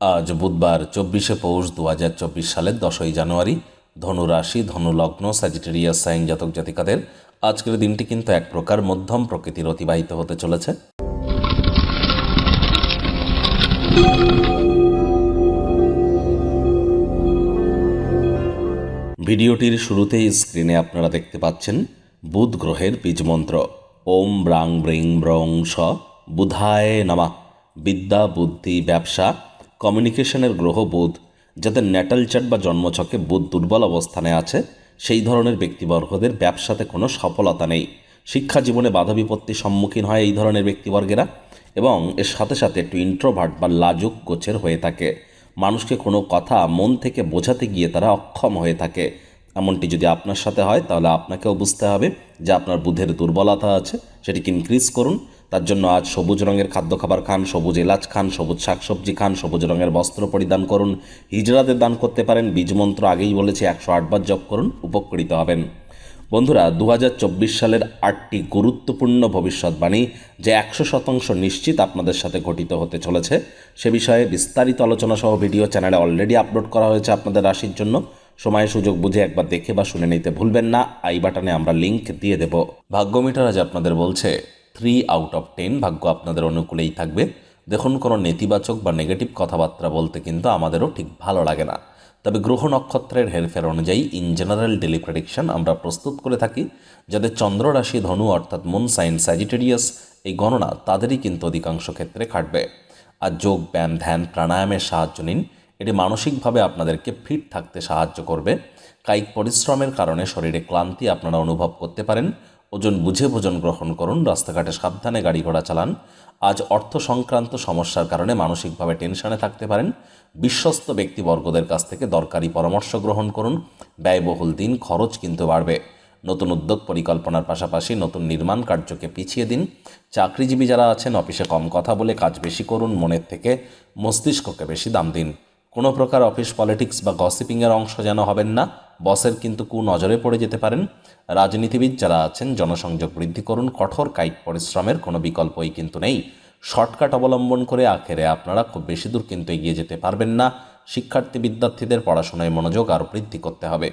আজ বুধবার চব্বিশে পৌষ দু হাজার চব্বিশ সালের দশই জানুয়ারি। ধনু রাশি ধনু লগ্ন স্যাজিটেরিয়াস সাইন জাতক জাতিকাদের আজকের দিনটি কিন্তু এক প্রকার মধ্যম প্রকৃতির অতিবাহিত হতে চলেছে। ভিডিওটির শুরুতেই স্ক্রিনে আপনারা দেখতে পাচ্ছেন বুধ গ্রহের বীজমন্ত্র ওম ব্রাং ব্রিং ব্রং স বুধায় নামা। বিদ্যা, বুদ্ধি, ব্যবসা কমিউনিকেশনের গ্রহ বুধ যাদের ন্যাটাল চার্ট বা জন্মছকে বুধ দুর্বল অবস্থানে আছে, সেই ধরনের ব্যক্তিবর্গদের ব্যবসাতে কোনো সফলতা নেই। শিক্ষা জীবনে বাধা বিপত্তির সম্মুখীন হয় এই ধরনের ব্যক্তিবর্গেরা এবং এর সাথে সাথে একটু ইন্ট্রোভার্ট বা লাজুক গোছের হয়ে থাকে। মানুষকে কোনো কথা মন থেকে বোঝাতে গিয়ে তারা অক্ষম হয়ে থাকে। এমনটি যদি আপনার সাথে হয়, তাহলে আপনাকেও বুঝতে হবে যে আপনার বুধের দুর্বলতা আছে, সেটিকে ইনক্রিজ করুন। তার জন্য আজ সবুজ রঙের খাদ্য খাবার খান, সবুজ এলাচ খান, সবুজ শাকসবজি খান, সবুজ রঙের বস্ত্র পরিধান করুন। হিজড়াদের দান করতে পারেন বীজমন্ত্র আগেই বলেছি, একশো আটবার জপ করুন, উপকৃত হবেন। বন্ধুরা দু হাজার চব্বিশ সালের আটটি গুরুত্বপূর্ণ ভবিষ্যৎবাণী যে একশো শতাংশ নিশ্চিত আপনাদের সাথে ঘটিত হতে চলেছে, সে বিষয়ে বিস্তারিত আলোচনা সহ ভিডিও চ্যানেলে অলরেডি আপলোড করা হয়েছে আপনাদের রাশির জন্য। সময় সুযোগ বুঝে একবার দেখে বা শুনে নিতে ভুলবেন না, আই বাটনে আমরা লিংক দিয়ে দেব। ভাগ্যমিটার আজ আপনাদের বলছে থ্রি আউট অফ টেন ভাগ্য আপনাদের অনুকূলেই থাকবে। দেখুন, কোনো নেতিবাচক বা নেগেটিভ কথাবার্তা বলতে কিন্তু আমাদেরও ঠিক ভালো লাগে না। তবে গ্রহ নক্ষত্রের হেরফের অনুযায়ী ইন জেনারেল ডেলি প্রেডিকশন আমরা প্রস্তুত করে থাকি, যাদের চন্দ্র রাশি ধনু অর্থাৎ মুন সাইন স্যাজিটেরিয়াস এই গণনা তাদেরই কিন্তু অধিকাংশ ক্ষেত্রে খাটবে। আর যোগ, ব্যায়াম, ধ্যান, প্রাণায়ামের সাহায্য নিন, এটি মানসিকভাবে আপনাদেরকে ফিট থাকতে সাহায্য করবে। কায়িক পরিশ্রমের কারণে শরীরে ক্লান্তি আপনারা অনুভব করতে পারেন ওজন বুঝে ভোজন গ্রহণ করুন, রাস্তাঘাটে সাবধানে গাড়ি ঘোড়া চালান। আজ অর্থ সংক্রান্ত সমস্যার কারণে মানসিকভাবে টেনশনে থাকতে পারেন। বিশ্বস্ত ব্যক্তিবর্গদের কাছ থেকে দরকারি পরামর্শ গ্রহণ করুন। ব্যয়বহুল দিন, খরচ কিন্তু বাড়বে। নতুন উদ্যোগ পরিকল্পনার পাশাপাশি নতুন নির্মাণ কার্যকে পিছিয়ে দিন। চাকরিজীবী যারা আছেন, অফিসে কম কথা বলে কাজ বেশি করুন, মনের থেকে মস্তিষ্ককে বেশি দাম দিন। কোনো প্রকার অফিস পলিটিক্স বা গসিপিংয়ের অংশ যেন হবেন না, বসের কিন্তু কু নজরে পড়ে যেতে পারেন। রাজনীতিবিদ যারা আছেন, জনসংযোগ বৃদ্ধি করুন, কঠোর কায়িক পরিশ্রমের কোনো বিকল্পই কিন্তু নেই। শর্টকাট অবলম্বন করে আখেরে আপনারা খুব বেশি দূর কিন্তু এগিয়ে যেতে পারবেন না। শিক্ষার্থী বিদ্যার্থীদের পড়াশোনায় মনোযোগ আরও বৃদ্ধি করতে হবে।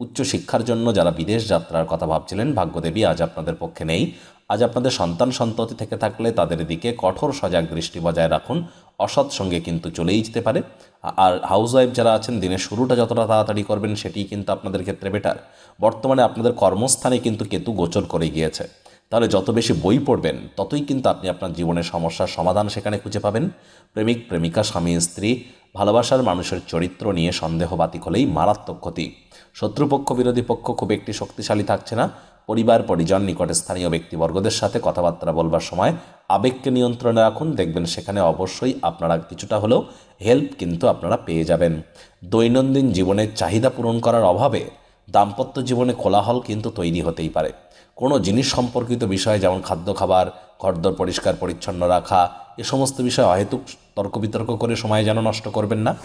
উচ্চশিক্ষার জন্য যারা বিদেশ যাত্রার কথা ভাবছিলেন, ভাগ্যদেবী আজ আপনাদের পক্ষে নেই। আজ আপনাদের সন্তান সন্ততি থেকে থাকলে তাদের দিকে কঠোর সজাগ দৃষ্টি বজায় রাখুন। অসৎ সঙ্গে কিন্তু চলেই যেতে পারে। আর হাউস ওয়াইফ যারা আছেন, দিনের শুরুটা যতটা তাড়াতাড়ি করবেন সেটি কিন্তু আপনাদের ক্ষেত্রে বেটার বর্তমানে আপনাদের কর্মস্থানে কিন্তু কেতু গোচর করে গিয়েছে। তাহলে যত বেশি বই পড়বেন, ততই কিন্তু আপনি আপনার জীবনের সমস্যার সমাধান সেখানে খুঁজে পাবেন। প্রেমিক, প্রেমিকা, স্বামী, স্ত্রী, ভালোবাসার মানুষের চরিত্র নিয়ে সন্দেহ বাতিক হলেই মারাত্মক ক্ষতি। শত্রুপক্ষ, বিরোধী পক্ষ খুব একটি শক্তিশালী থাকছে না। পরিবার, পরিজন, নিকটে স্থানীয় ব্যক্তিবর্গদের সাথে কথাবার্তা বলবার সময় আবেগকে নিয়ন্ত্রণে রাখুন। দেখবেন সেখানে অবশ্যই আপনারা কিছুটা হলেও হেল্প কিন্তু আপনারা পেয়ে যাবেন। দৈনন্দিন জীবনের চাহিদা পূরণ করার অভাবে দাম্পত্য জীবনে কোলাহল কিন্তু তৈরি হতেই পারে। কোনো জিনিস সম্পর্কিত বিষয় যেমন খাদ্য খাবার, ঘরদর পরিষ্কার, পরিচ্ছন্ন রাখা, এ সমস্ত বিষয়ে অহেতুক তর্ক বিতর্ক করে সময় যেন নষ্ট করবেন না।